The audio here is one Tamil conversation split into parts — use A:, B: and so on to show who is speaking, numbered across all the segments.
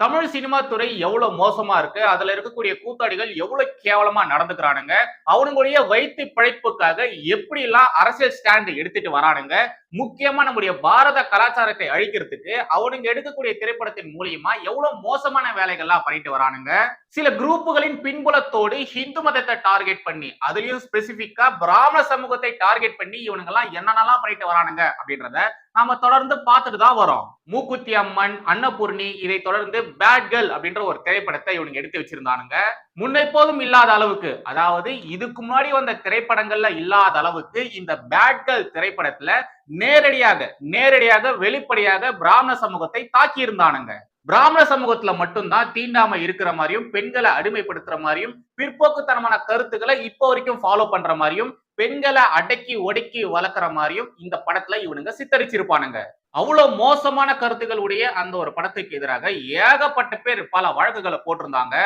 A: தமிழ் சினிமா துறை எவ்வளவு மோசமா இருக்கு? அதுல இருக்கக்கூடிய கூத்தாடிகள் எவ்வளவு கேவலமா நடந்துக்கிறானுங்க? அவனுங்களுடைய வைத்து பிழைப்புக்காக எப்படி எல்லாம் அரசியல் ஸ்டாண்ட் எடுத்துட்டு வரானுங்க? முக்கியமா நம்முடைய பாரத கலாச்சாரத்தை அழிக்கிறதுக்கு அவனுங்க எடுக்கக்கூடிய திரைப்படத்தின் மூலியமா எவ்வளவு மோசமான வேலைகள்லாம் பண்ணிட்டு வரானுங்க? சில குரூப்புகளின் பின்புலத்தோடு ஹிந்து மதத்தை டார்கெட் பண்ணி அதுலயும் ஸ்பெசிபிக்கா பிராமண சமூகத்தை டார்கெட் பண்ணி இவனுங்க எல்லாம் என்னென்னலாம் பண்ணிட்டு வரானுங்க அப்படின்றத நாம தொடர்ந்து பார்த்துட்டு தான் வரோம். மூக்குத்தி அம்மன் அன்னபூர்ணி இதை தொடர்ந்து பேட் கேர்ள் அப்படின்ற ஒரு திரைப்படத்தை இவனுங்க எடுத்து வச்சிருந்தானுங்க. முன்னெப்போதும் இல்லாத அளவுக்கு அதாவது இதுக்கு முன்னாடி வந்த திரைப்படங்கள்ல இல்லாத அளவுக்கு இந்த பேட் கேர்ள் திரைப்படத்துல நேரடியாக நேரடியாக வெளிப்படையாக பிராமண சமூகத்தை தாக்கி இருந்தானுங்க பிராமண சமூகத்துல மட்டும்தான் தீண்டாமை இருக்கிற மாதிரியும் பெண்களை அடிமைப்படுத்துற மாதிரியும் பிற்போக்குத்தனமான கருத்துக்களை இப்போ வரைக்கும் ஃபாலோ பண்ற மாதிரியும் பெண்களை அடக்கி ஒடுக்கி வளர்க்குற மாதிரியும் இந்த படத்துல இவனுங்க சித்தரிச்சிருப்பானுங்க. அவ்வளவு மோசமான கருத்துக்கள் உடைய அந்த ஒரு படத்துக்கு எதிராக ஏகப்பட்ட பேர் பல வழக்குகளை போட்டிருந்தாங்க.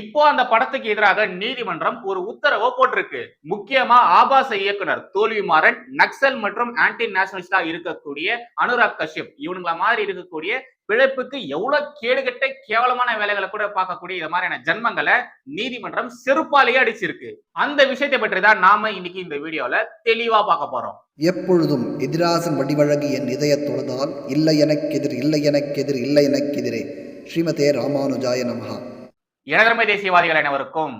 A: இப்போ அந்த படத்துக்கு எதிராக நீதிமன்றம் ஒரு உத்தரவை போட்டிருக்கு. முக்கியமா ஆபாச இயக்குனர் தோல்விமாறன் நக்சல் மற்றும் ஆன்டி நேஷனலிஸ்டா இருக்கக்கூடிய அனுராக் கஷ்யப். இவனுங்கள மாதிரி இருக்கக்கூடிய பிழைப்புக்கு எவ்வளவு கேடுகட்ட கேவலமான வேலைகளை கூட பார்க்கக்கூடிய இது மாதிரியான ஜென்மங்களை நீதிமன்றம் செருப்பாலேயே அடிச்சிருக்கு. அந்த விஷயத்தை பற்றி தான் நாம இன்னைக்கு இந்த வீடியோல தெளிவா பார்க்க போறோம்.
B: எப்பொழுதும் எதிராசன் வடிவழகு என் இதய தொழுதால் இல்லை எனக்கெதிர் இல்லை எனக்கெதிர் இல்லை எனக்கெதிரே ஸ்ரீமதே ராமானுஜாய நமகா
A: இனதர்மை தேசியவாதிகள் அனைவருக்கும்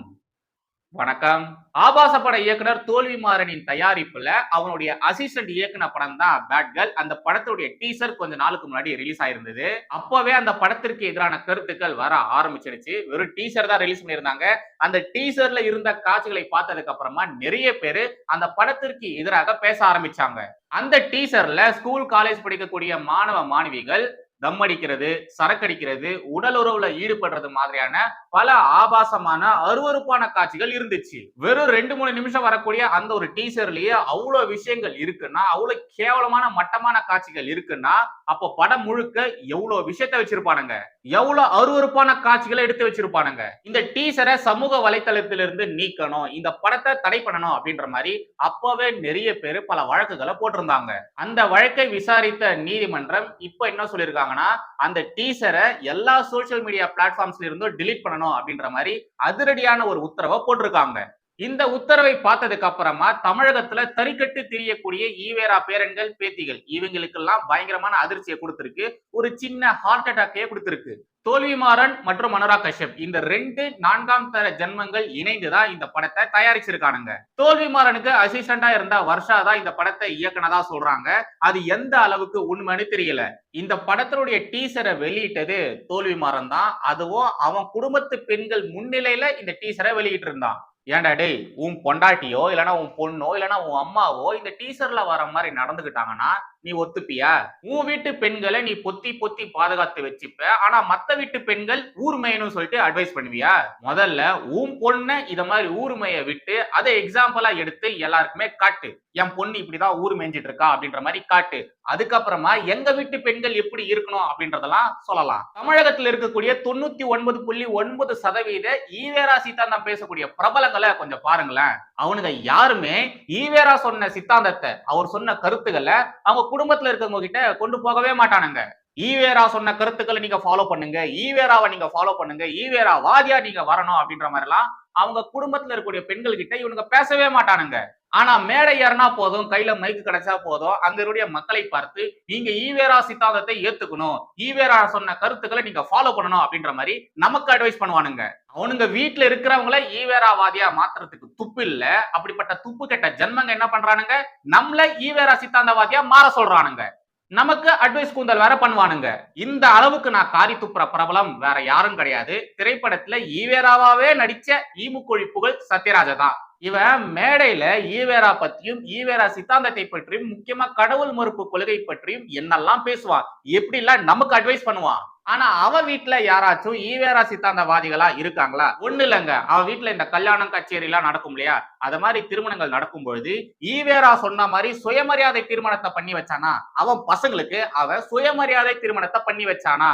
A: வணக்கம். ஆபாச பட இயக்குனர் தோல்வி மாறனின் தயாரிப்புல அவனுடைய அசிஸ்டன்ட் இயக்குன படம் தான் பேட் கேர்ள் அந்த படத்துடைய டீசர் கொஞ்ச நாளுக்கு முன்னாடி ரிலீஸ் ஆயிருந்தது. அப்பவே அந்த படத்திற்கு எதிரான கருத்துக்கள் வர ஆரம்பிச்சிருச்சு வெறும் டீசர் தான் ரிலீஸ் பண்ணியிருந்தாங்க. அந்த டீசர்ல இருந்த காட்சிகளை பார்த்ததுக்கு அப்புறமா நிறைய பேரு அந்த படத்திற்கு எதிராக பேச ஆரம்பிச்சாங்க. அந்த டீசர்ல ஸ்கூல் காலேஜ் படிக்கக்கூடிய மாணவ மாணவிகள் தம் அடிக்கிறது சரக்கடிக்கிறது உடல் உறவுல ஈடுபடுறது மாதிரியான பல ஆபாசமான அருவருப்பான காட்சிகள் இருந்துச்சு. வெறும் ரெண்டு மூணு நிமிஷம் வரக்கூடிய அந்த ஒரு டீசர்லயே அவ்வளவு விஷயங்கள் இருக்குன்னா அவ்வளவு கேவலமான மட்டமான காட்சிகள் இருக்குன்னா அப்போ படம் முழுக்க எவ்வளவு விஷயத்த வச்சிருப்பானுங்க? எவ்வளவு அருவருப்பான காட்சிகளை எடுத்து வச்சிருப்பானுங்க? இந்த டீசரை சமூக வலைத்தளத்திலிருந்து நீக்கணும் இந்த படத்தை தடை பண்ணணும் அப்படின்ற மாதிரி அப்பவே நிறைய பேர் பல வழக்குகளை போட்டிருந்தாங்க. அந்த வழக்கை விசாரித்த நீதிமன்றம் இப்ப என்ன சொல்லியிருக்காங்கன்னா அந்த டீசரை எல்லா சோசியல் மீடியா பிளாட்ஃபார்ம்ஸ்ல இருந்தும் டிலீட் பண்ணணும் அப்படின்ற மாதிரி அதிரடியான ஒரு உத்தரவை போட்டிருக்காங்க. இந்த உத்தரவை பார்த்ததுக்கு அப்புறமா தமிழகத்துல தறிக்கட்டு திரியக்கூடிய ஈவேரா பேரன்கள் பேத்திகள் இவங்களுக்கெல்லாம் பயங்கரமான அதிர்ச்சியை கொடுத்திருக்கு. ஒரு சின்ன ஹார்ட் அட்டாக்கையே கொடுத்திருக்கு. தோல்விமாறன் மற்றும் அனுராக் கஷ்யப். இந்த ரெண்டு நான்காம் தர ஜென்மங்கள் இணைந்துதான் இந்த படத்தை தயாரிச்சிருக்கானுங்க. தோல்விமாறனுக்கு அசிஸ்டண்டா இருந்தா வர்ஷா தான் இந்த படத்தை இயக்குனதா சொல்றாங்க. அது எந்த அளவுக்கு உண்மைன்னு தெரியல. இந்த படத்தினுடைய டீசரை வெளியிட்டது தோல்விமாறன் தான். அதுவும் அவன் குடும்பத்து பெண்கள் முன்னிலையில இந்த டீசரை வெளியிட்டு இருந்தான் ஏன்டா டேய் உன் பொண்டாட்டியோ இல்லைன்னா உன் பொண்ணோ இல்லைன்னா உன் அம்மாவோ இந்த டீசர்ல வர மாதிரி நடந்துக்கிட்டாங்கன்னா நீ ஒத்துப்பியா? உன் வீட்டு பெண்களை நீ பொத்தி பொத்தி பாதுகாத்து வச்சுப்ப. ஆனா மத்த வீட்டு பெண்கள் ஊர் சொல்லிட்டு அட்வைஸ் பண்ணுவியா? முதல்ல உன் பொண்ணை இத மாதிரி ஊர்மைய விட்டு அதை எக்ஸாம்பிளா எடுத்து எல்லாருக்குமே காட்டு. என் பொண்ணு இப்படிதான் ஊர் மேய்ஞ்சிட்டு இருக்கா அப்படின்ற மாதிரி காட்டு. அதுக்கப்புறமா எங்க வீட்டு பெண்கள் எப்படி இருக்கணும் அப்படின்றதெல்லாம் சொல்லலாம். தமிழகத்தில் இருக்கக்கூடிய தொண்ணூத்தி ஒன்பது புள்ளி ஒன்பது சதவீத ஈவேரா சித்தாந்தம் பேசக்கூடிய பிரபலங்களை கொஞ்சம் பாருங்களேன். அவனுங்க யாருமே ஈவேரா சொன்ன சித்தாந்தத்தை அவர் சொன்ன கருத்துக்களை அவங்க குடும்பத்துல இருக்கவங்க கிட்ட கொண்டு போகவே மாட்டானுங்க. ஈவேரா சொன்ன கருத்துக்களை நீங்க ஃபாலோ பண்ணுங்க. ஈவேராவை நீங்க ஃபாலோ பண்ணுங்க. ஈவேரா வாதியா நீங்க வரணும் அப்படின்ற மாதிரி எல்லாம் அவங்க குடும்பத்துல இருக்கக்கூடிய பெண்கள் கிட்ட இவனுங்க பேசவே மாட்டானுங்க. ஆனா மேடை ஏறினா போதும் கையில மைக்கு கிடைச்சா போதும் அங்கருடைய மக்களை பார்த்து நீங்க ஈவேரா சித்தாந்தத்தை ஏத்துக்கணும். ஈவேரா சொன்ன கருத்துக்களை நீங்க ஃபாலோ பண்ணணும் அப்படின்ற மாதிரி நமக்கு அட்வைஸ் பண்ணுவானுங்க. அவனுங்க வீட்டுல இருக்கிறவங்கள ஈவேராவாதியா மாத்துறதுக்கு துப்பு இல்ல. அப்படிப்பட்ட துப்பு கெட்ட ஜென்மங்க என்ன பண்றானுங்க? நம்மள ஈவேரா சித்தாந்தவாதியா மாற சொல்றானுங்க. நமக்கு அட்வைஸ் கூந்தல் வேற பண்ணுவானுங்க. இந்த அளவுக்கு நான் காரி துப்புற பிரபலம் வேற யாரும் கிடையாது. திரைப்படத்துல ஈவேராவாவே நடிச்ச ஈமுக்கொழி புகழ் சத்யராஜ தான். இவன் மேடையில ஈவேரா பத்தியும் ஈவேரா சித்தாந்தத்தை பற்றியும் முக்கியமா கடவுள் மறுப்பு கொள்கை பற்றியும் என்னெல்லாம் பேசுவான்? எப்படி எல்லாம் நமக்கு அட்வைஸ் பண்ணுவான்? ஆனா அவ வீட்டுல யாராச்சும் ஈவேரா சித்தாந்தவாதிகளா இருக்காங்களா? ஒண்ணு இல்லைங்க. அவ வீட்டுல இந்த கல்யாணம் கச்சேரி எல்லாம் நடக்கும் இல்லையா? அத மாதிரி திருமணங்கள் நடக்கும் பொழுது ஈவேரா சொன்ன மாதிரி சுயமரியாதை திருமணத்தை பண்ணி வச்சானா? அவன் பசங்களுக்கு அவன் சுயமரியாதை திருமணத்தை பண்ணி வச்சானா?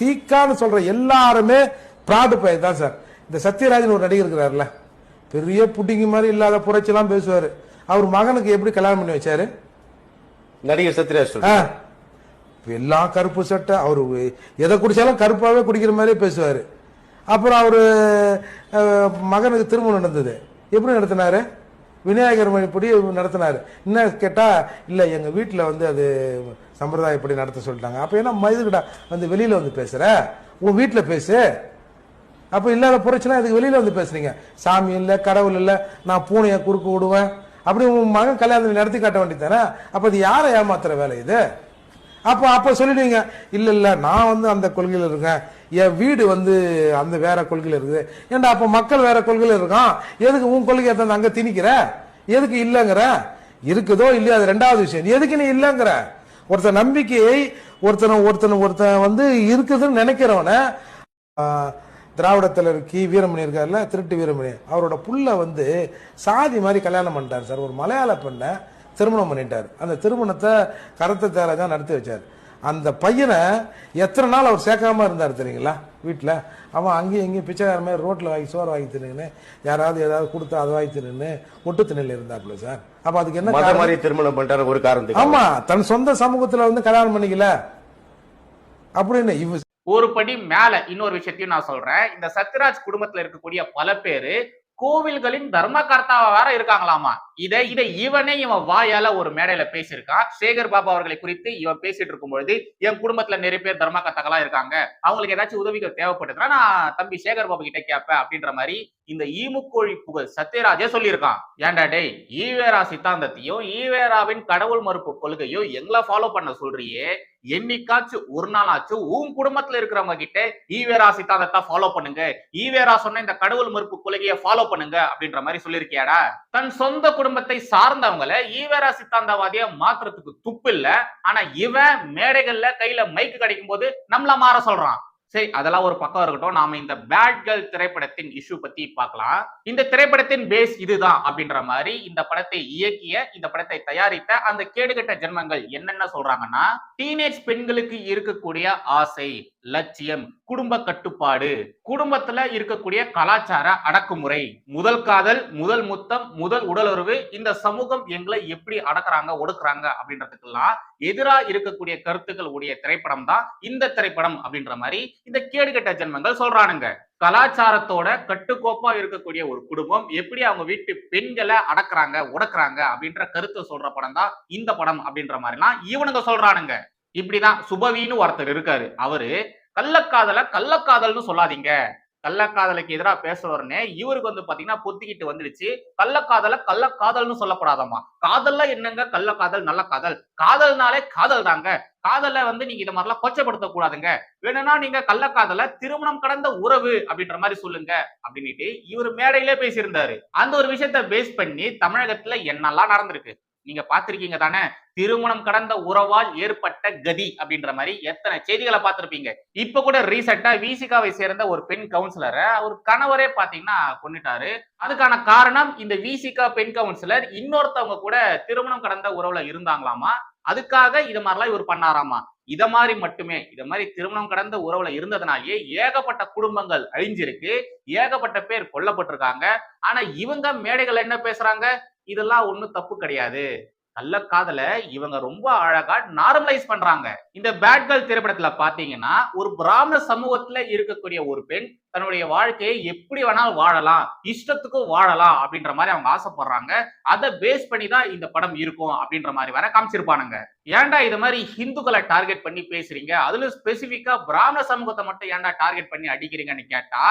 C: தீக்கான்னு சொல்ற எல்லாருமே பிராடு பயிர் தான் சார். இந்த சத்யராஜன் ஒரு நடிகர் இருக்கிறாருல்ல பெரிய புட்டிங்க மாதிரி இல்லாத புரட்சிலாம் பேசுவாரு. அவர் மகனுக்கு எப்படி கல்யாணம் பண்ணி வச்சாரு?
D: நடிகர் சத்யராஜ்
C: எல்லாம் கருப்பு சட்டை அவரு எதை குடிச்சாலும் கருப்பாவே குடிக்கிற மாதிரியே பேசுவாரு. அப்புறம் அவரு மகனுக்கு திருமணம் நடந்தது. எப்படி நடத்தினாரு? விநாயகர் மணிப்படி நடத்தினாரு. என்ன கேட்டா இல்ல எங்க வீட்டுல வந்து அது சம்பிரதாயப்படி நடத்த சொல்லிட்டாங்க. அப்ப என்ன மதுக்கிட்ட வந்து வெளியில வந்து பேசுற? உன் வீட்டுல பேசு. அப்ப இல்லாத புரட்சினா அதுக்கு வெளியில வந்து பேசுறீங்க? சாமி இல்ல கடவுள் இல்ல நான் பூனையை குறுக்கு விடுவேன். அப்படி உன் மகன் கல்யாணம் நடத்தி காட்ட வேண்டியதானே அப்ப அது யாரை ஏமாத்துற வேலை இது? அப்ப அப்ப சொல்லிடுவீங்க இல்ல இல்ல நான் வந்து அந்த கொள்கையில இருக்கேன். என் வீடு வந்து அந்த வேற கொள்கையில இருக்குது. ஏன்டா அப்ப மக்கள் வேற கொள்கையில இருக்கான்? எதுக்கு உன் கொள்கையை தந்து அங்க திணிக்கிற? எதுக்கு இல்லைங்கிற? இருக்குதோ இல்லையோ அது ரெண்டாவது விஷயம். எதுக்கு நீ இல்லைங்கிற? ஒருத்தன் நம்பிக்கையை ஒருத்தனை ஒருத்தன் ஒருத்தன் வந்து இருக்குதுன்னு நினைக்கிறவன திராவிடத்தில் கி. வீரமணி இருக்கார்ல திருட்டு வீரமணி. அவரோட புள்ள வந்து சாதி மாதிரி கல்யாணம் பண்ணிட்டார் சார். ஒரு மலையாள பெண்ணை திருமணம் பண்ணிட்டார். அந்த திருமணத்தை கருத்தை தேர தான் நடத்தி வச்சார். அந்த பையனை எத்தனை நாள் அவர் சேர்க்காம இருந்தார் தெரியுங்களா? வீட்டில் அவன் அங்கேயும் இங்கேயும் பிச்சைக்கார மாதிரி ரோட்டில் வாங்கி சோறு வாங்கி தின்னுன்னு யாராவது ஏதாவது கொடுத்தா அதை வாங்கி தின்னு ஒட்டு திண்ணில் இருந்தாப்புல சார். அப்ப அதுக்கு என்ன?
D: மாதிரி திருமணம் பண்ணிட்டாரு ஒரு காரணத்துக்கு.
C: ஆமா தன் சொந்த சமூகத்துல வந்து கல்யாணம் பண்ணிக்கல. அப்படின்னு இவ
A: ஒரு படி மேல இன்னொரு விஷயத்தையும் நான் சொல்றேன். இந்த சத்யராஜ் குடும்பத்துல இருக்கக்கூடிய பல பேரு கோவில்களின் தர்மகர்த்தாவா வேற இருக்காங்களாமா? இதை இதை இவனே இவன் வாயால ஒரு மேடையில பேசியிருக்கான் சேகர் பாபா அவர்களை குறித்து இவன் பேசிட்டு இருக்கும் பொழுது என் குடும்பத்துல நிறைய பேர் தர்மகர்த்தாக்களா இருக்காங்க. அவங்களுக்கு ஏதாச்சும் உதவிகள் தேவைப்படுதுன்னா நான் தம்பி சேகர் பாபு கிட்ட கேட்பேன் அப்படின்ற மாதிரி இந்த ஈமுக்கோழி புகழ் சத்யராஜே சொல்லியிருக்கான். ஏன்டா டேய் ஈவேரா சித்தாந்தத்தையும் ஈவேராவின் கடவுள் மறுப்பு கொள்கையும் எங்களை ஃபாலோ பண்ண சொல்றியே. என்னைக்காச்சும் ஒரு நாளாச்சும் உன் குடும்பத்துல இருக்கிறவங்க கிட்ட ஈவேரா சித்தாந்தத்தை ஃபாலோ பண்ணுங்க. ஈவேரா சொன்ன இந்த கடவுள் மறுப்பு கொள்கையை ஃபாலோ பண்ணுங்க அப்படின்ற மாதிரி சொல்லிருக்கியாடா தன் சொந்த குடும்பத்தை சார்ந்தவங்களை ஈவேரா சித்தாந்தவாதிய மாத்துறதுக்கு துப்பு இல்ல. ஆனா இவன் மேடைகள்ல கையில மைக்கு கிடைக்கும் போது நம்மள மாற சொல்றான். சரி அதெல்லாம் ஒரு பக்கம் இருக்கட்டும். நாம இந்த பேட் கேர்ள் திரைப்படத்தின் இஷ்யூ பத்தி பார்க்கலாம். இந்த திரைப்படத்தின் பேஸ் இதுதான் அப்படின்ற மாதிரி இந்த படத்தை இயக்கிய இந்த படத்தை தயாரித்த அந்த கேடுகட்ட ஜென்மங்கள் என்னென்ன சொல்றாங்கன்னா டீனேஜ் பெண்களுக்கு இருக்கக்கூடிய ஆசை. லட்சியம் குடும்ப கட்டுப்பாடு குடும்பத்துல இருக்கக்கூடிய கலாச்சார அடக்குமுறை முதல் காதல் முதல் முத்தம் முதல் உடலுறவு இந்த சமூகம் எங்களை எப்படி அடக்குறாங்க ஒடுக்குறாங்க அப்படின்றதுக்கெல்லாம் எதிரா இருக்கக்கூடிய கருத்துக்கள் உடைய திரைப்படம் தான் இந்த திரைப்படம் அப்படின்ற மாதிரி இந்த கேடுகட்ட ஜென்மங்கள் சொல்றானுங்க. கலாச்சாரத்தோட கட்டுக்கோப்பா இருக்கக்கூடிய ஒரு குடும்பம் எப்படி அவங்க வீட்டு பெண்களை அடக்குறாங்க உடக்குறாங்க அப்படின்ற கருத்தை சொல்ற படம் தான் இந்த படம் அப்படின்ற மாதிரிலாம் இவனுங்க சொல்றானுங்க. இப்படிதான் சுபவின்னு ஒருத்தர் இருக்காரு. அவரு கள்ளக்காதல கள்ளக்காதல்னு சொல்லாதீங்க. கள்ளக்காதலுக்கு எதிராக பேசுறவர்னே இவருக்கு வந்து பாத்தீங்கன்னா பொத்திக்கிட்டு வந்துடுச்சு கள்ளக்காதல கள்ளக்காதல்னு சொல்லப்படாதம்மா காதல்ல என்னங்க? கள்ளக்காதல் நல்ல காதல். காதல்னாலே காதல் தாங்க. காதலை வந்து நீங்க இந்த மாதிரிலாம் கொச்சப்படுத்த கூடாதுங்க வேணும்னா நீங்க கள்ளக்காதல திருமணம் கடந்த உறவு அப்படின்ற மாதிரி சொல்லுங்க அப்படின்னுட்டு இவர் மேடையிலே பேசியிருந்தாரு. அந்த ஒரு விஷயத்த பேஸ் பண்ணி தமிழகத்துல என்னெல்லாம் நடந்திருக்கு? நீங்க பாத்திருக்கீங்க தானே? திருமணம் கடந்த உறவால் ஏற்பட்ட கதி அப்படின்ற மாதிரி எத்தனை செய்திகளை பார்த்திருப்பீங்க. இப்ப கூட ரீசெண்டா விசிகாவை சேர்ந்த ஒரு பெண் கவுன்சிலரை அவர் கணவரே பாத்தீங்கன்னா கொண்டுட்டாரு அதுக்கான காரணம் இந்த விசிகா பெண் கவுன்சிலர் இன்னொருத்தவங்க கூட திருமணம் கடந்த உறவுல இருந்தாங்களாமா? அதுக்காக இது மாதிரிலாம் இவர் பண்ணாராமா? இத மாதிரி மட்டுமே இத மாதிரி திருமணம் கடந்த உறவுல இருந்ததுனாலேயே ஏகப்பட்ட குடும்பங்கள் அழிஞ்சிருக்கு ஏகப்பட்ட பேர் கொல்லப்பட்டிருக்காங்க. ஆனா இவங்க மேடைகள் என்ன பேசுறாங்க? இதெல்லாம் ஒண்ணும் தப்பு கிடையாது. கள்ளக்காதல இவங்க ரொம்ப அழகா நார்மலைஸ் பண்றாங்க. இந்த பேட் கேர்ள் திரைப்படத்துல பாத்தீங்கன்னா ஒரு பிராமண சமூகத்துல இருக்கக்கூடிய ஒரு பெண் தன்னுடைய வாழ்க்கையை எப்படி வேணாலும் வாழலாம் இஷ்டத்துக்கும் வாழலாம் அப்படின்ற மாதிரி அவங்க ஆசைப்படுறாங்க. அதை பேஸ் பண்ணி தான் இந்த படம் இருக்கும் அப்படின்ற மாதிரி வேற காமிச்சிருப்பானுங்க. ஏன்டா இது மாதிரி ஹிந்துக்களை டார்கெட் பண்ணி பேசுறீங்க? அதுல ஸ்பெசிபிக்கா பிராமண சமூகத்தை மட்டும் ஏன்டா டார்கெட் பண்ணி அடிக்கிறீங்கன்னு கேட்டா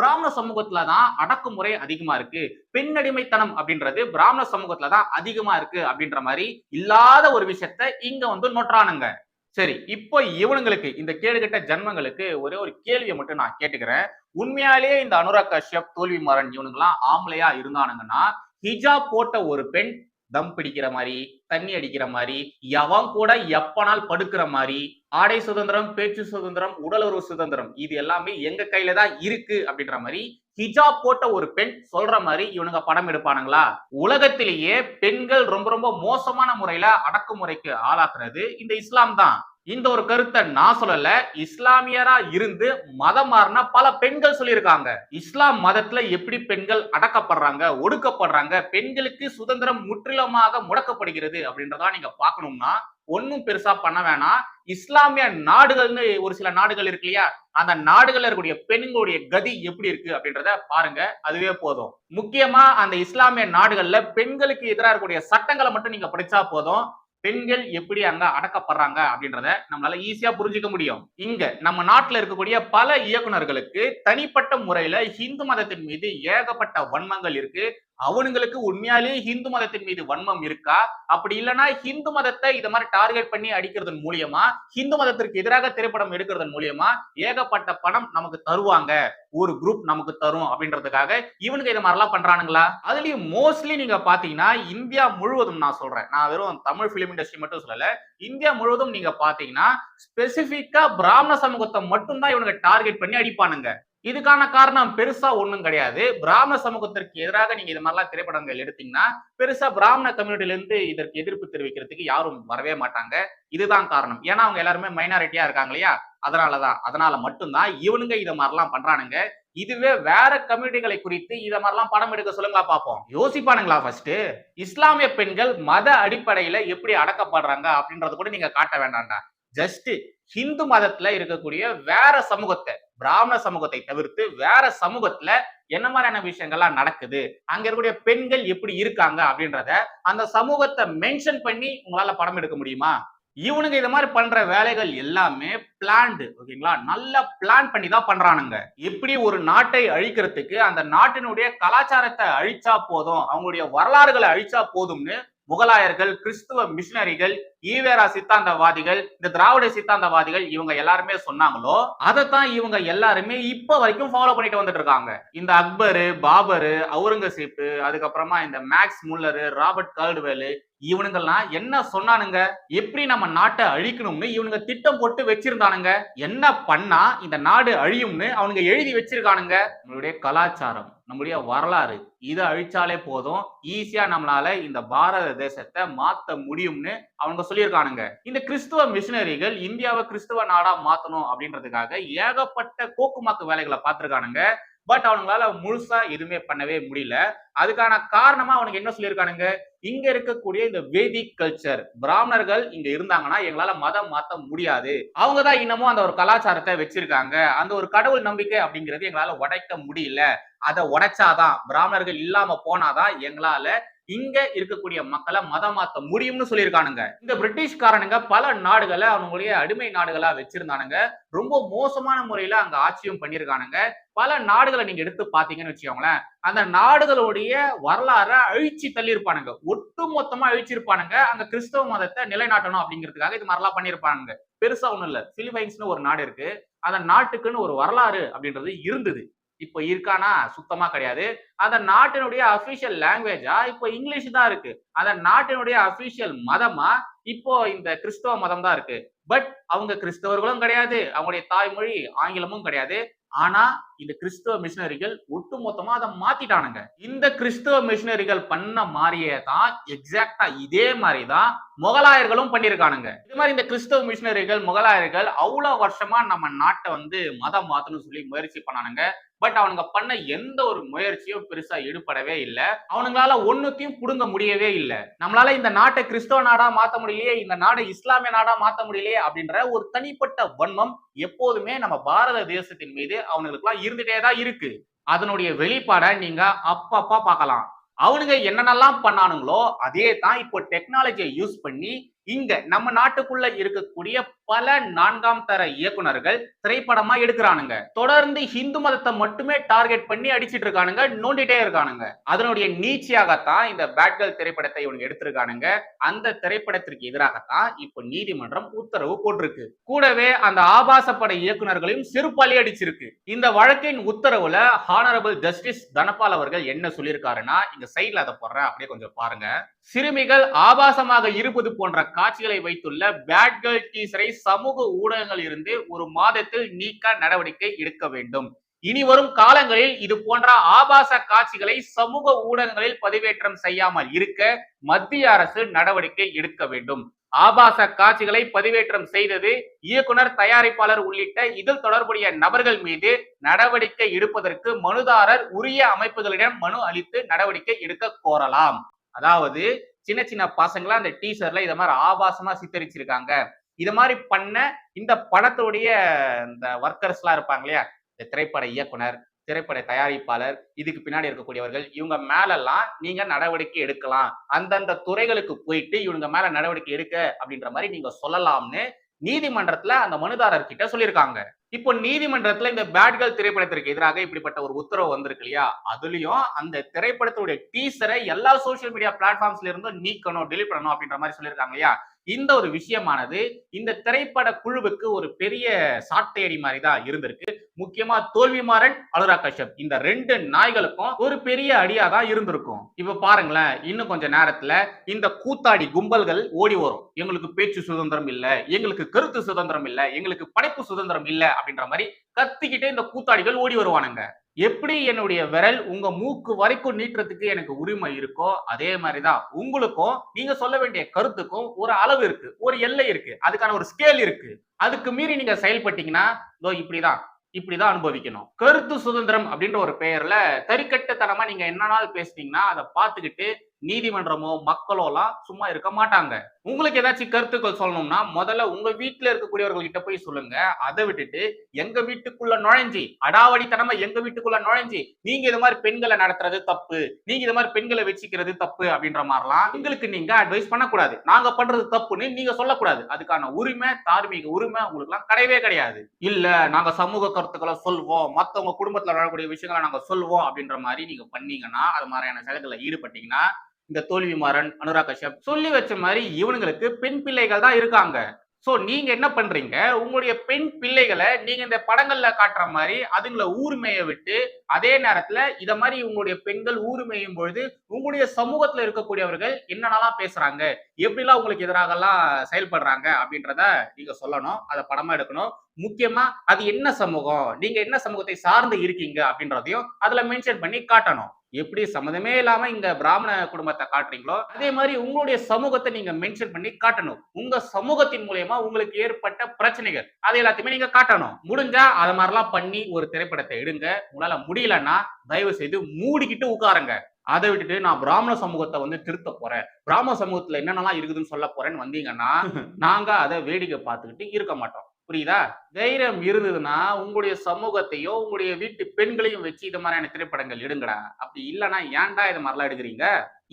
A: பிராமண சமூகத்துல தான் அடக்குமுறை அதிகமா இருக்கு. பெண்ணடிமைத்தனம் அப்படின்றது பிராமண சமூகத்துல தான் அதிகமா இருக்கு அப்படின்ற மாதிரி இல்லாத ஒரு விஷயத்த இங்க வந்து நொற்றானுங்க. சரி இப்போ இவனுங்களுக்கு இந்த கேடுகட்ட ஜன்மங்களுக்கு ஒரே ஒரு கேள்வியை மட்டும் நான் கேட்டுக்கிறேன். உண்மையாலேயே இந்த அனுராக் கஷ்யப் தோல்வி மாறன் இவனுங்கெல்லாம் ஆம்பளையா இருந்தானுங்கன்னா ஹிஜாப் போட்ட ஒரு பெண் தம் பிடிக்கிற மாதிரி தண்ணி அடிக்கிற மாதிரி எவன் கூட எப்பனால் படுக்கிற மாதிரி ஆடை சுதந்திரம் பேச்சு சுதந்திரம் உடலுறவு சுதந்திரம் இது எல்லாமே எங்க கையில தான் இருக்கு அப்படின்ற மாதிரி ஹிஜாப் போட்ட ஒரு பெண் சொல்ற மாதிரி இவனுங்க படம் எடுப்பானுங்களா? உலகத்திலேயே பெண்கள் ரொம்ப ரொம்ப மோசமான முறையில அடக்குமுறைக்கு ஆளாக்குறது இந்த இஸ்லாம் தான். இந்த ஒரு கருத்தை நான் சொல்லல. இஸ்லாமியரா இருந்து மதம் மாறின பல பெண்கள் சொல்லியிருக்காங்க. இஸ்லாம் மதத்துல எப்படி பெண்கள் அடக்கப்படுறாங்க ஒடுக்கப்படுறாங்க பெண்களுக்கு சுதந்திரம் முற்றிலுமாக முடக்கப்படுகிறது அப்படின்றதா நீங்க பாக்கணும்னா ஒன்னும் பெருசா பண்ண வேணாம். இஸ்லாமிய நாடுகள்னு ஒரு சில நாடுகள் இருக்கு இல்லையா? அந்த நாடுகள்ல இருக்கக்கூடிய பெண்களுடைய கதி எப்படி இருக்கு அப்படின்றத பாருங்க. அதுவே போதும். முக்கியமா அந்த இஸ்லாமிய நாடுகள்ல பெண்களுக்கு எதிராக இருக்கக்கூடிய சட்டங்களை மட்டும் நீங்க படிச்சா போதும். பெண்கள் எப்படி அங்க அடக்கப்படுறாங்க அப்படின்றத நம்மளால ஈஸியா புரிஞ்சுக்க முடியும். இங்க நம்ம நாட்டுல இருக்கக்கூடிய பல இயக்குனர்களுக்கு தனிப்பட்ட முறையில ஹிந்து மதத்தின் மீது ஏகப்பட்ட வன்மங்கள் இருக்கு. அவனுங்களுக்கு உண்மையாலேயே ஹிந்து மதத்தின் மீது வன்மம் இருக்கா? அப்படி இல்லைன்னா ஹிந்து மதத்தை இதை மாதிரி டார்கெட் பண்ணி அடிக்கிறதன் மூலியமா ஹிந்து மதத்திற்கு எதிராக திரைப்படம் எடுக்கிறதன் மூலியமா ஏகப்பட்ட பணம் நமக்கு தருவாங்க. ஒரு குரூப் நமக்கு தரும் அப்படின்றதுக்காக இவனுக்கு இதை மாதிரிலாம் பண்றானுங்களா? அதுலயும் மோஸ்ட்லி நீங்க பாத்தீங்கன்னா இந்தியா முழுவதும் நான் சொல்றேன். நான் வெறும் தமிழ் பிலிம் இண்டஸ்ட்ரி மட்டும் சொல்லல. இந்தியா முழுவதும் நீங்க பாத்தீங்கன்னா ஸ்பெசிபிக்கா பிராமண சமூகத்தை மட்டும்தான் இவனுக்கு டார்கெட் பண்ணி அடிப்பானுங்க. இதுக்கான காரணம் பெருசா ஒண்ணும் கிடையாது. பிராமண சமூகத்திற்கு எதிராக நீங்க இது மாதிரிலாம் திரைப்படங்கள் எடுத்தீங்கன்னா பெருசா பிராமண கம்யூனிட்டில இருந்து இதற்கு எதிர்ப்பு தெரிவிக்கிறதுக்கு யாரும் வரவே மாட்டாங்க. இதுதான் காரணம். ஏன்னா அவங்க எல்லாருமே மைனாரிட்டியா இருக்காங்க இல்லையா? அதனாலதான். அதனால மட்டும்தான் இவனுங்க இதை மாதிரிலாம் பண்றானுங்க. இதுவே வேற கம்யூனிட்டிகளை குறித்து இதை மாதிரிலாம் படம் எடுக்க சொல்லுங்களா பார்ப்போம் யோசிப்பானுங்களா ஃபர்ஸ்ட் இஸ்லாமிய பெண்கள் மத அடிப்படையில எப்படி அடக்கப்படுறாங்க அப்படின்றத கூட நீங்க காட்ட வேண்டாம்டா. ஜஸ்ட் ஹிந்து மதத்துல இருக்கக்கூடிய வேற சமூகத்தை பிராமண சமூகத்தை தவிர்த்து வேற சமூகத்துல என்ன மாதிரியான விஷயங்கள்லாம் நடக்குது? அங்க இருக்கக்கூடிய பெண்கள் எப்படி இருக்காங்க அப்படின்றத அந்த சமூகத்தை மென்ஷன் பண்ணி உங்களால படம் எடுக்க முடியுமா? இவனுங்க இது மாதிரி பண்ற வேலைகள் எல்லாமே பிளான்டு ஓகேங்களா? நல்லா பிளான் பண்ணி தான் பண்றானுங்க. எப்படி ஒரு நாட்டை அழிக்கிறதுக்கு அந்த நாட்டினுடைய கலாச்சாரத்தை அழிச்சா போதும் அவங்களுடைய வரலாறுகளை அழிச்சா போதும்னு முகலாயர்கள் கிறிஸ்துவ மிஷினரிகள் ஈவேரா சித்தாந்தவாதிகள் இந்த திராவிட சித்தாந்தவாதிகள் இவங்க எல்லாருமே சொன்னாங்களோ அதைத்தான் இவங்க எல்லாருமே இப்ப வரைக்கும் ஃபாலோ பண்ணிட்டு வந்துட்டு இருக்காங்க. இந்த அக்பரு பாபரு அவுரங்கசீப் அதுக்கப்புறமா இந்த மேக்ஸ் முல்லரு ராபர்ட் கால்டுவேலு இவனுங்கெல்லாம் என்ன சொன்னானுங்க? எப்படி நம்ம நாட்டை அழிக்கணும்னு இவனுங்க திட்டம் போட்டு வச்சிருந்தானுங்க? என்ன பண்ணா இந்த நாடு அழியும்னு அவனுங்க எழுதி வச்சிருக்கானுங்க? நம்மளுடைய கலாச்சாரம். நம்முடைய வரலாறு. இதை அழிச்சாலே போதும். ஈஸியா நம்மளால இந்த பாரத தேசத்தை மாத்த முடியும்னு அவங்க சொல்லியிருக்கானுங்க. இந்த கிறிஸ்துவ மிஷினரிகள் இந்தியாவை கிறிஸ்துவ நாடா மாத்தணும் அப்படின்றதுக்காக ஏகப்பட்ட கோக்குமாக்கு வேலைகளை பார்த்திருக்கானுங்க. பட் அவங்களால முழுசா எதுவுமே பண்ணவே முடியல. அதுக்கான காரணமா அவனுக்கு என்ன சொல்லியிருக்கானுங்க? இங்க இருக்கக்கூடிய இந்த வேதிக் கல்ச்சர் பிராமணர்கள் இங்க இருந்தாங்கன்னா எங்களால மதம் மாத்த முடியாது. அவங்க தான் இன்னமும் அந்த ஒரு கலாச்சாரத்தை வச்சிருக்காங்க. அந்த ஒரு கடவுள் நம்பிக்கை அப்படிங்கிறது எங்களால உடைக்க முடியல. அதை உடைச்சாதான் பிராமணர்கள் இல்லாம போனாதான் எங்களால இங்க இருக்கக்கூடிய மக்களை மதம் மாத்த முடியும்னு சொல்லியிருக்கானுங்க. இந்த பிரிட்டிஷ்காரனுங்க பல நாடுகளை அவங்களுடைய அடிமை நாடுகளா வச்சிருந்தானுங்க. ரொம்ப மோசமான முறையில அங்க ஆட்சியும் பண்ணியிருக்கானுங்க. பல நாடுகளை நீங்க எடுத்து பாத்தீங்கன்னு வச்சுக்கோங்களேன் அந்த நாடுகளுடைய வரலாற அழிச்சு தள்ளியிருப்பானுங்க. ஒட்டு மொத்தமா அழிச்சிருப்பானுங்க. அங்க கிறிஸ்தவ மதத்தை நிலைநாட்டணும் அப்படிங்கிறதுக்காக இது மாதிரிலாம் பண்ணியிருப்பானுங்க. பெருசா ஒண்ணும் இல்ல. பிலிப்பைன்ஸ்னு ஒரு நாடு இருக்கு. அந்த நாட்டுக்குன்னு ஒரு வரலாறு அப்படின்றது இருந்தது. இப்போ இருக்கானா? சுத்தமா கிடையாது. அந்த நாட்டினுடைய அபிஷியல் லாங்குவேஜா இப்போ இங்கிலீஷ் தான் இருக்கு. அந்த நாட்டினுடைய அபிஷியல் மதமா இப்போ இந்த கிறிஸ்தவ மதம் தான் இருக்கு. பட் அவங்க கிறிஸ்தவர்களும் கிடையாது. அவங்களுடைய தாய்மொழி ஆங்கிலமும் கிடையாது. ஆனா இந்த கிறிஸ்தவ மிஷினரிகள் ஒட்டுமொத்தமா அதை மாத்திட்டானுங்க. இந்த கிறிஸ்தவ மிஷினரிகள் பண்ண மாதிரியே தான் எக்ஸாக்டா இதே மாதிரி தான் முகலாயர்களும் பண்ணியிருக்கானுங்க. இது மாதிரி இந்த கிறிஸ்தவ மிஷினரிகள் முகலாயர்கள் அவ்வளவு வருஷமா நம்ம நாட்டை வந்து மதம் மாத்தணும்னு சொல்லி முயற்சி பண்ணானுங்க. பட் அவனுங்க பண்ண எந்த ஒரு முயற்சியும் பெருசா ஈடுபடவே இல்லை. அவனுங்களால ஒன்னுத்தையும் புடுங்க முடியவே இல்லை. நம்மளால இந்த நாட்டை கிறிஸ்தவ நாடா மாத்த முடியலையே இந்த நாடை இஸ்லாமிய நாடா மாத்த முடியலையே அப்படின்ற ஒரு தனிப்பட்ட வன்மம் எப்போதுமே நம்ம பாரத தேசத்தின் மீது அவனுங்களுக்குலாம் இருந்துட்டே தான் இருக்கு. அதனுடைய வெளிப்பாடை நீங்க அப்பப்பா பார்க்கலாம். அவனுங்க என்னென்னலாம் பண்ணானுங்களோ அதே தான் இப்போ டெக்னாலஜியை யூஸ் பண்ணி இங்க நம்ம நாட்டுக்குள்ள இருக்கக்கூடிய பல நான்காம் தர இயக்குனர்கள் திரைப்படமா எடுக்கிறானுங்க. தொடர்ந்து ஹிந்து மதத்தை மட்டுமே டார்கெட் பண்ணி அடிச்சிட்டு இருக்கானுங்க நோண்டிட்டே இருக்கானுங்க. அதனுடைய நீச்சியாகத்தான் இந்த பேட்கல் திரைப்படத்தை இவங்க எடுத்திருக்கானுங்க. அந்த திரைப்படத்திற்கு எதிராகத்தான் இப்போ நீதிமன்றம் உத்தரவு போட்டிருக்கு. கூடவே அந்த ஆபாசப்பட இயக்குனர்களையும் சிறுபாலி அடிச்சிருக்கு. இந்த வழக்கின் உத்தரவுல ஹானரபிள் ஜஸ்டிஸ் தனபால் அவர்கள் என்ன சொல்லியிருக்காருன்னா இங்க சைட்ல அதை போடுறேன் அப்படியே கொஞ்சம் பாருங்க. சிறுமிகள் ஆபாசமாக இருப்பது போன்ற காட்சிகளை வைத்துள்ள பேட் கேர்ள் டீசரை சமூக ஊடகங்கள் இருந்து ஒரு மாதத்தில் நீக்க நடவடிக்கை எடுக்க வேண்டும். இனி வரும் காலங்களில் இது போன்ற ஆபாச காட்சிகளை சமூக ஊடகங்களில் பதிவேற்றம் செய்யாமல் இருக்க மத்திய அரசு நடவடிக்கை எடுக்க வேண்டும். ஆபாச காட்சிகளை பதிவேற்றம் செய்தது இயக்குனர் தயாரிப்பாளர் உள்ளிட்ட இதில் தொடர்புடைய நபர்கள் மீது நடவடிக்கை எடுப்பதற்கு மனுதாரர் உரிய அமைப்புகளிடம் மனு அளித்து நடவடிக்கை எடுக்க கோரலாம். அதாவது சின்ன சின்ன பசங்களை அந்த டீசர்ல இதை மாதிரி ஆபாசமா சித்தரிச்சிருக்காங்க. இது மாதிரி பண்ண இந்த படத்துடைய இந்த ஒர்க்கர்ஸ் எல்லாம் இருப்பாங்க இல்லையா? இந்த திரைப்பட இயக்குனர் திரைப்பட தயாரிப்பாளர் இதுக்கு பின்னாடி இருக்கக்கூடியவர்கள் இவங்க மேலெல்லாம் நீங்க நடவடிக்கை எடுக்கலாம். அந்தந்த துறைகளுக்கு போயிட்டு இவங்க மேல நடவடிக்கை எடுக்க அப்படின்ற மாதிரி நீங்க சொல்லலாம்னு நீதிமன்றத்துல அந்த மனுதாரர் கிட்ட சொல்லியிருக்காங்க. இப்போ நீதிமன்றத்துல இந்த பேட்கள் திரைப்படத்திற்கு எதிராக இப்படிப்பட்ட ஒரு உத்தரவு வந்திருக்கு இல்லையா? அதுலயும் அந்த திரைப்படத்துடைய டீசரை எல்லா சோஷியல் மீடியா பிளாட்ஃபார்ம்ஸ்ல இருந்தும் நீக்கணும் டெலிட் பண்ணணும் அப்படின்ற மாதிரி சொல்லியிருக்காங்க இல்லையா? இந்த ஒரு விஷயமானது இந்த திரைப்பட குழுவுக்கு ஒரு பெரிய சாட்டையடி மாதிரி தான் இருந்திருக்கு. முக்கியமா தோல்விமாறன் அலுரா கஷ்யப். இந்த ரெண்டு நாய்களுக்கும் ஒரு பெரிய அடியா தான் இருந்திருக்கும். இப்ப பாருங்களேன் இன்னும் கொஞ்ச நேரத்துல இந்த கூத்தாடி கும்பல்கள் ஓடி வரும். எங்களுக்கு பேச்சு சுதந்திரம் இல்ல எங்களுக்கு கருத்து சுதந்திரம் இல்ல எங்களுக்கு படைப்பு சுதந்திரம் இல்ல அப்படின்ற மாதிரி கத்திக்கிட்டே இந்த கூத்தாடிகள் ஓடி வருவானுங்க. எப்படி என்னுடைய விரல் உங்க மூக்கு வரைக்கும் நீட்டுறதுக்கு எனக்கு உரிமை இருக்கோ அதே மாதிரிதான் உங்களுக்கும் நீங்க சொல்ல வேண்டிய கருத்துக்கும் ஒரு அளவு இருக்கு ஒரு எல்லை இருக்கு அதுக்கான ஒரு ஸ்கேல் இருக்கு. அதுக்கு மீறி நீங்க செயல்பட்டீங்கன்னா இதோ இப்படிதான் இப்படிதான் அனுபவிக்கணும். கருத்து சுதந்திரம் அப்படின்ற ஒரு பெயர்ல தறிக்கட்டுத்தனமா நீங்க என்ன நாள் பேசுனீங்கன்னா அதை பார்த்துக்கிட்டு நீதிமன்றமோ மக்களோ எல்லாம் சும்மா இருக்க மாட்டாங்க. உங்களுக்கு ஏதாச்சும் கருத்துக்கள் சொல்லணும்னா முதல்ல உங்க வீட்டுல இருக்கக்கூடியவர்கள் கிட்ட போய் சொல்லுங்க. அதை விட்டுட்டு எங்க வீட்டுக்குள்ள நுழைஞ்சி அடாவடித்தனமா எங்க வீட்டுக்குள்ள நுழைஞ்சி நீங்க இது மாதிரி பெண்களை நடத்துறது தப்பு நீங்க இது மாதிரி பெண்களை வச்சுக்கிறது தப்பு அப்படின்ற மாதிரிலாம் எங்களுக்கு நீங்க அட்வைஸ் பண்ணக்கூடாது. நாங்க பண்றது தப்புன்னு நீங்க சொல்லக்கூடாது. அதுக்கான உரிமை தார்மீக உரிமை உங்களுக்கு எல்லாம் கிடையவே கிடையாது. இல்ல நாங்க சமூக கருத்துக்களை சொல்வோம் மத்தவங்க குடும்பத்துல நடக்கக்கூடிய விஷயங்களை நாங்க சொல்வோம் அப்படின்ற மாதிரி நீங்க பண்ணீங்கன்னா அது மாதிரியான செயல்களை ஈடுபட்டீங்கன்னா இந்த தோல்விமாறன் அனுராக் கஷ்யப் சொல்லி வச்ச மாதிரி இவனுங்களுக்கு பெண் பிள்ளைகள் தான் இருக்காங்க. ஸோ நீங்க என்ன பண்றீங்க? உங்களுடைய பெண் பிள்ளைகளை நீங்க இந்த படங்கள்ல காட்டுற மாதிரி அதுங்களை ஊர்மையை விட்டு அதே நேரத்துல இத மாதிரி உங்களுடைய பெண்கள் ஊருமையும் பொழுது உங்களுடைய சமூகத்துல இருக்கக்கூடியவர்கள் என்னென்னலாம் பேசுறாங்க? எப்படிலாம் உங்களுக்கு எதிராக எல்லாம் செயல்படுறாங்க? அப்படின்றத நீங்க சொல்லணும். அதை படமா எடுக்கணும். முக்கியமா அது என்ன சமூகம்? நீங்க என்ன சமூகத்தை சார்ந்து இருக்கீங்க? அப்படின்றதையும் அதுல மென்ஷன் பண்ணி காட்டணும். எப்படி சம்மதமே இல்லாம இங்க பிராமண குடும்பத்தை காட்டுறீங்களோ அதே மாதிரி உங்களுடைய சமூகத்தை நீங்க மென்ஷன் பண்ணி காட்டணும். உங்க சமூகத்தின் மூலியமா உங்களுக்கு ஏற்பட்ட பிரச்சனைகள் அதை எல்லாத்தையுமே நீங்க காட்டணும். முடிஞ்சா அதை மாதிரிலாம் பண்ணி ஒரு திரைப்படத்தை எடுங்க. உங்களால முடி முடியலன்னா தயவு செய்து மூடிக்கிட்டு உட்காருங்க. அதை விட்டுட்டு நான் பிராமண சமூகத்தை வந்து திருத்த போறேன். பிராமண சமூகத்துல என்னென்னலாம் இருக்குதுன்னு சொல்ல போறேன்னு வந்தீங்கன்னா நாங்க அதை வேடிக்கை பார்த்துக்கிட்டு இருக்க மாட்டோம். புரியுதா? தைரியம் இருந்ததுன்னா உங்களுடைய சமூகத்தையோ உங்களுடைய வீட்டு பெண்களையும் வச்சு இது மாதிரியான திரைப்படங்கள் எடுங்கடா. அப்படி இல்லைன்னா ஏன்டா இது மாதிரிலாம் எடுக்கிறீங்க?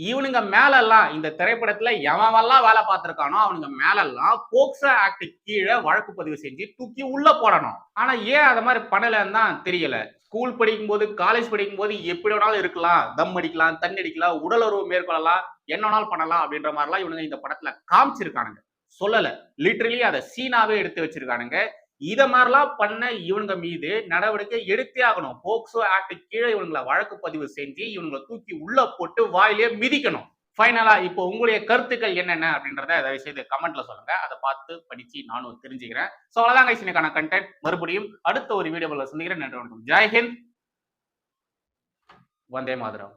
A: இவனுங்க மேலெல்லாம் இந்த திரைப்படத்துல எவன்லாம் வேலை பார்த்திருக்கானோ அவனுங்க மேலெல்லாம் போக்சோ ஆக்ட் கீழே வழக்கு பதிவு செஞ்சு தூக்கி உள்ள போடணும். ஆனா ஏன் அதை மாதிரி பண்ணலன்னு தான் தெரியல. ஸ்கூல் படிக்கும்போது காலேஜ் படிக்கும்போது எப்படி வேணாலும் இருக்கலாம். தம் அடிக்கலாம் தண்ணி அடிக்கலாம் உடலுறவு மேற்கொள்ளலாம் என்ன வேணாலும் பண்ணலாம் அப்படின்ற மாதிரிலாம் இவனுங்க இந்த படத்துல காமிச்சிருக்கானுங்க. சொல்லல. லிட்ரலி அதை சீனாவே எடுத்து வச்சிருக்கானுங்க. இதை மாதிரிலாம் பண்ண இவனுங்க மீது நடவடிக்கை எடுத்தே ஆகணும். போக்சோ ஆக்ட் கீழே இவனுங்களை வழக்கு பதிவு செஞ்சு இவங்களை தூக்கி உள்ள போட்டு வாயிலே மிதிக்கணும். ஃபைனலாக இப்போ உங்களுடைய கருத்துக்கள் என்னென்ன அப்படின்றத தயவு செய்து கமெண்ட்ல சொல்லுங்க. அதை பார்த்து படிச்சு நானும் தெரிஞ்சுக்கிறேன். ஸோ அவ்வளோதான் கைசினுக்கான கண்டென்ட் மறுபடியும் அடுத்த ஒரு வீடியோவில் சந்திக்கிறேன். நன்றி வணக்கம். ஜெய்ஹிந்த் வந்தே மாதரம்.